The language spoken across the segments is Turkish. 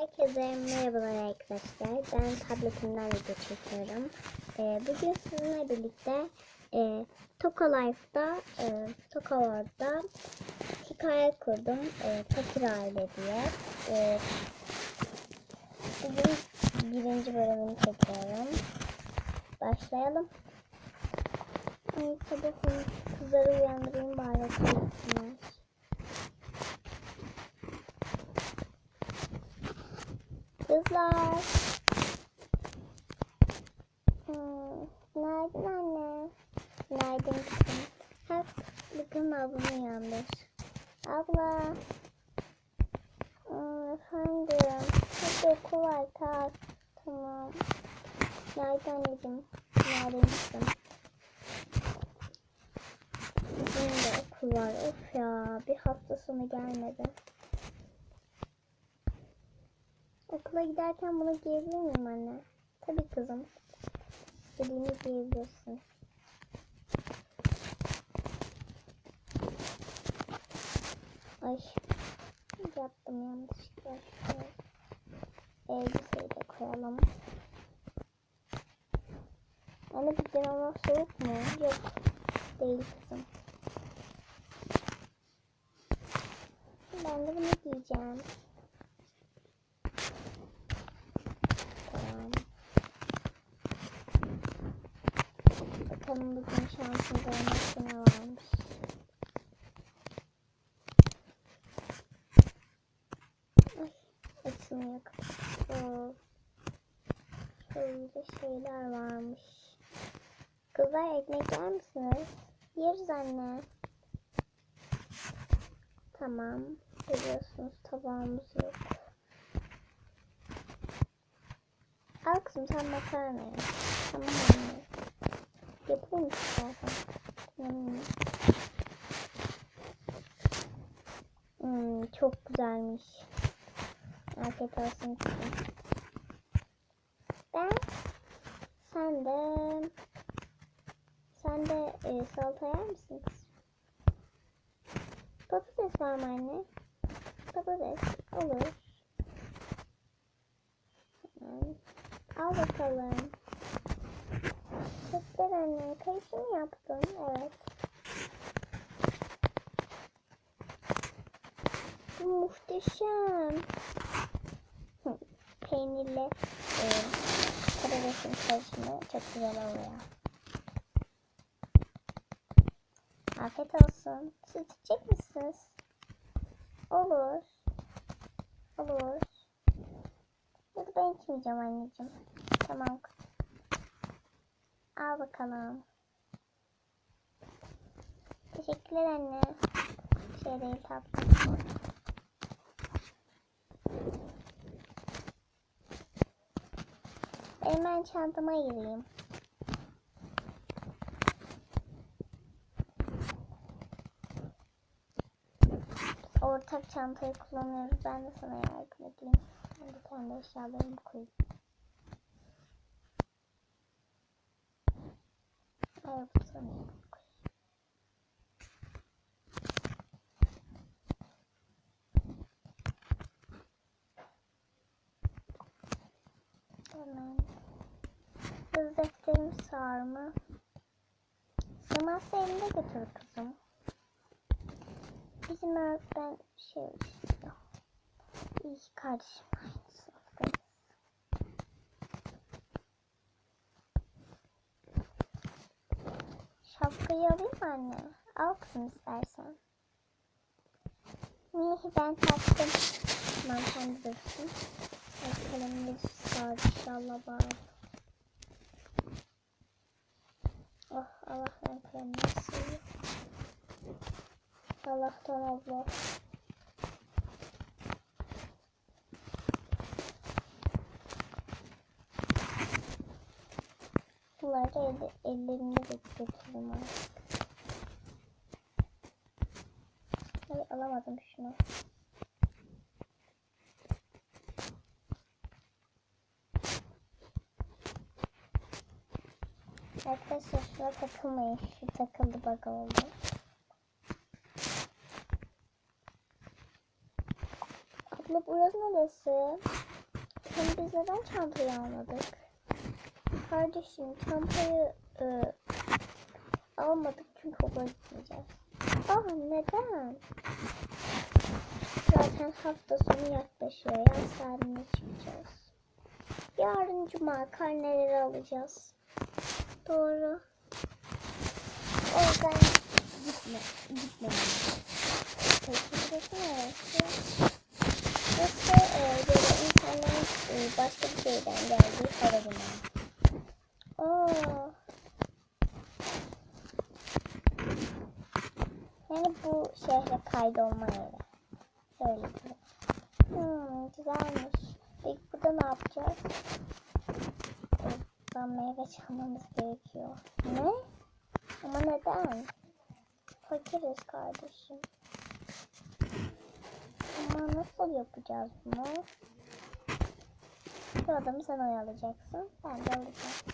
Herkese merhabalar arkadaşlar. Ben tabletimden video çekiyorum. Ee, bugün sizinle birlikte e, Toka Life'da, e, Toka World'da hikaye kurdum. E, Fakir Aile diye. E, bugün birinci bölümünü çekiyorum. Başlayalım. Ay, sabah kızları uyandırayım bari Kızlar. Hmm, günaydın anne. Günaydın kızım. Hep bakın ablamı uyandır. Abla. Hmm, efendim. Hadi okul var kalk. Tamam. Günaydın anneciğim. Günaydın kızım. Bugün de okul var. Of ya. Bir hafta sonu gelmedi. Okula giderken bunu giyebilir miyim anne? Tabii kızım. İstediğini giyebilirsin. Ay. Yaptım yanlışlıkla. Elbiseyi de koyalım. Anne bugün ama soğuk mu? Yok. Değil kızım. Ben de bunu giyeceğim. Tamam. Bugün şansımda olmakta ne varmış. Ay, açılmıyor kapı. Şöyle şeyler varmış. Kızlar ekmek yer misiniz? Yeriz anne. Tamam. Biliyorsunuz tabağımız yok. Al kızım sen makarna yap. Tamam anne. İstersen? Hmm. Hmm, çok güzelmiş. Afiyet olsun. Ben sen de sen de e, salata yer misin? Patates var mı anne? Patates olur. Al bakalım. Teşekkür anne. Kayışı mı yaptın? Evet. Muhteşem. Peynirle e, patatesin karışımı çok güzel oluyor. Afiyet olsun. Siz içecek misiniz? Olur. Olur. Ya da ben içmeyeceğim anneciğim. Tamam. Al bakalım. Teşekkürler anne. Şey değil tatlım. Hemen çantama gireyim. Ortak çantayı kullanıyoruz. Ben de sana yardım edeyim. Ben de kendi eşyalarımı koyayım. Evet, sana koyayım. Hemen. Kız defterim sığar mı? Sığmazsa elinde götür kızım. Bizim öğretmen şey istiyor. İyi kardeşim Şapkayı alayım anne? Al kızım istersen. Niye ben taktım? Tamam sen de. Ay kalemleri sağ inşallah bari. Oh Allah ben kalemleri seviyor. Allah'tan Allah. Bunları da ellerimle de götürürüm artık. Ay alamadım şunu. Arkadaşlar şuna takılmayın. Şu takıldı bak oldu. Abla burası neresi? Hem biz neden çantayı almadık? Kardeşim çantayı e, almadık çünkü okula gitmeyeceğiz. Aa neden? Zaten hafta sonu yaklaşıyor. Yaz tatiline çıkacağız. Yarın cuma karneleri alacağız. Doğru. O yüzden gitme, gitmeyelim. Peki burası neresi? Burası e, böyle insanların e, başka bir şehirden geldiği havalimanı. Oo. Yani bu şehre kaydolma yeri. Öyle bir. Hmm, güzelmiş. Peki burada ne yapacağız? Buradan meyve çalmamız gerekiyor. Ne? Ama neden? Fakiriz kardeşim. Ama nasıl yapacağız bunu? Bu adamı sen oyalayacaksın. Ben de alacağım.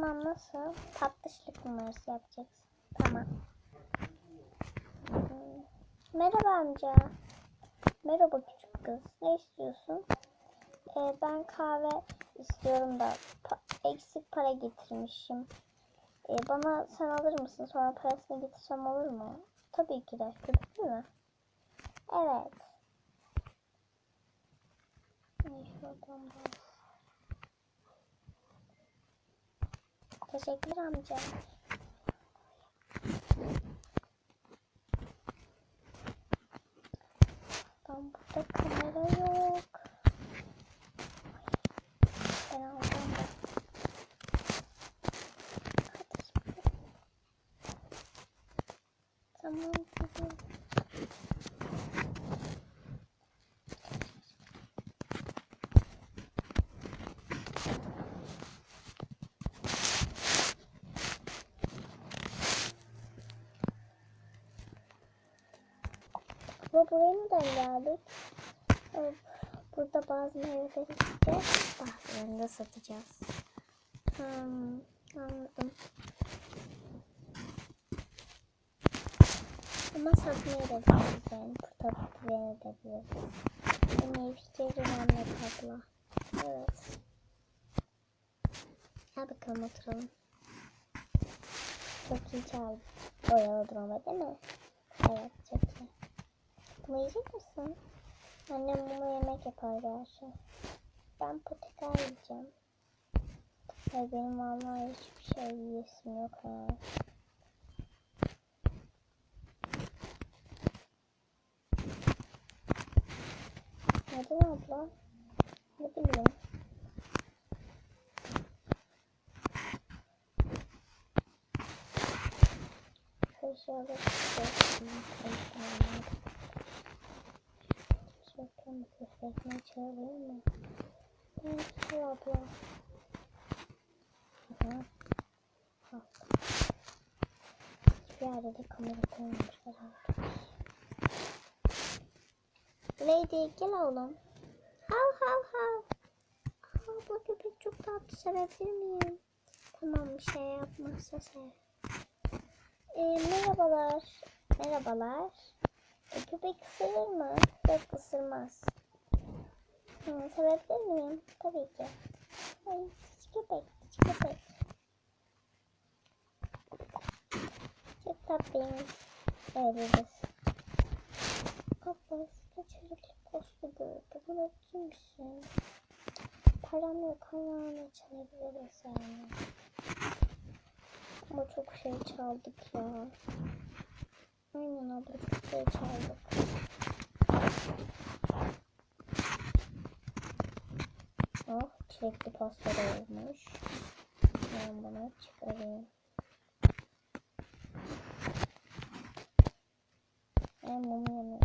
Tamam nasıl? Tatlışlık numarası yapacaksın. Tamam. Hmm. Merhaba amca. Merhaba küçük kız. Ne istiyorsun? Ee, ben kahve istiyorum da pa- eksik para getirmişim. Ee, bana sen alır mısın? Sonra parasını getirsem olur mu? Tabii ki de. Köpüklü mü? Evet. Ne şuradan bak. Teşekkür amca. Tam burada kamera yok. Ben aldım şimdi. Tamam Ama buraya neden geldik? Ee, Burada bazı meyveleri yiyeceğiz. Bazılarını da satacağız. Hmm, anladım. Ama satmaya da biliriz yani. Tutup verebiliriz. En iyi fikir Ahmet abla. Evet. Gel bakalım oturalım. Çok iyi çaldı. Oyaladım ama değil mi? Evet çok Bunu yiyecek misin? Annem bunu yemek yapar gerçi. Ben potiker yiyeceğim. Ve benim vallahi hiçbir şey yiyesim yok ha. Neden abla? Ne bileyim. Şöyle Şöyle sesini çağırayım mı? Ben şu abla. Aha. De kamera koymamışlar artık. Lady gel oğlum. Hav hav hav. Abla köpek çok tatlı sevebilir miyim? Tamam bir şey yapmazsa sev. Ee, merhabalar. Merhabalar. Köpek ısırır mı? Yok ısırmaz. Hı, sevebilir miyim? Tabii ki. Ay, küçük köpek, küçük köpek. Çok tatlıymış. Veririz. Abla kaçırıklı postu gördü. Bunu kimsin? Param yok ayağını çalabiliriz yani. Ama çok şey çaldık ya. Aynen abla şey çaldık. Oh çilekli pasta da olmuş. Ben bunu çıkarayım. Ben mum yememiş.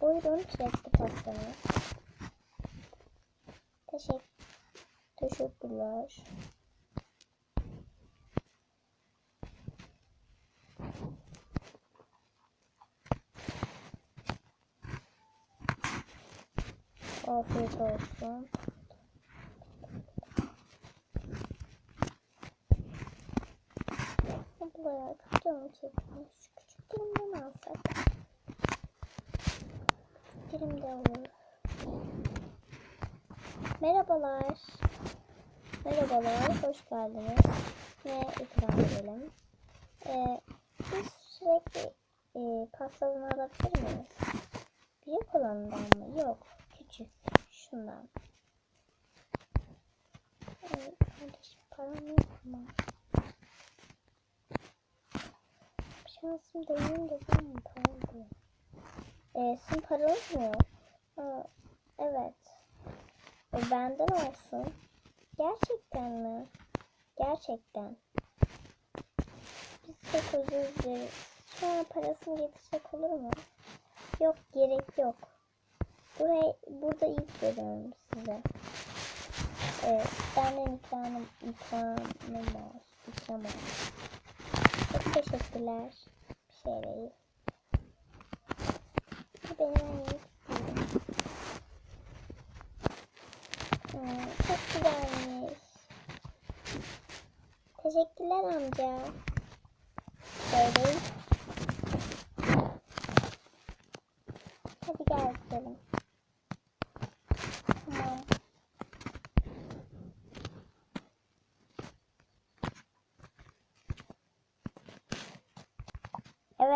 Buyurun çilekli pastanız. Teşekkür Teşekkürler. Afiyet olsun. Bayağı canım çekmiş. Küçük dilimden alsak. Küçük dilim de olur. Merhabalar. Merhabalar, hoş geldiniz. Ne ikram edelim? Ee, biz sürekli e, pastadan alabilir miyiz? Büyük olanından mı? Yok. Şundan. Ay, kardeşim param yok ama. Şansım deneyim de ben mi param yok? Ee, sizin paranız mı yok? Ha, evet. E, benden olsun. Gerçekten mi? Gerçekten. Biz çok özür dileriz. Şu an parasını getirsek olur mu? Yok gerek yok. Buraya, burada ilk veriyorum size. Evet, benden ikramım, ikramım olsun. İkram olsun. Çok teşekkürler. Bir şey değil. Bu benim en iyi. Hmm, çok güzelmiş. Teşekkürler amca. Böyle. Hadi gel gidelim. Tamam.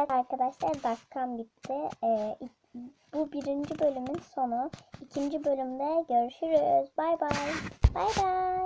Evet arkadaşlar dakikam bitti. Ee, bu birinci bölümün sonu. İkinci bölümde görüşürüz. Bay bay. Bay bay.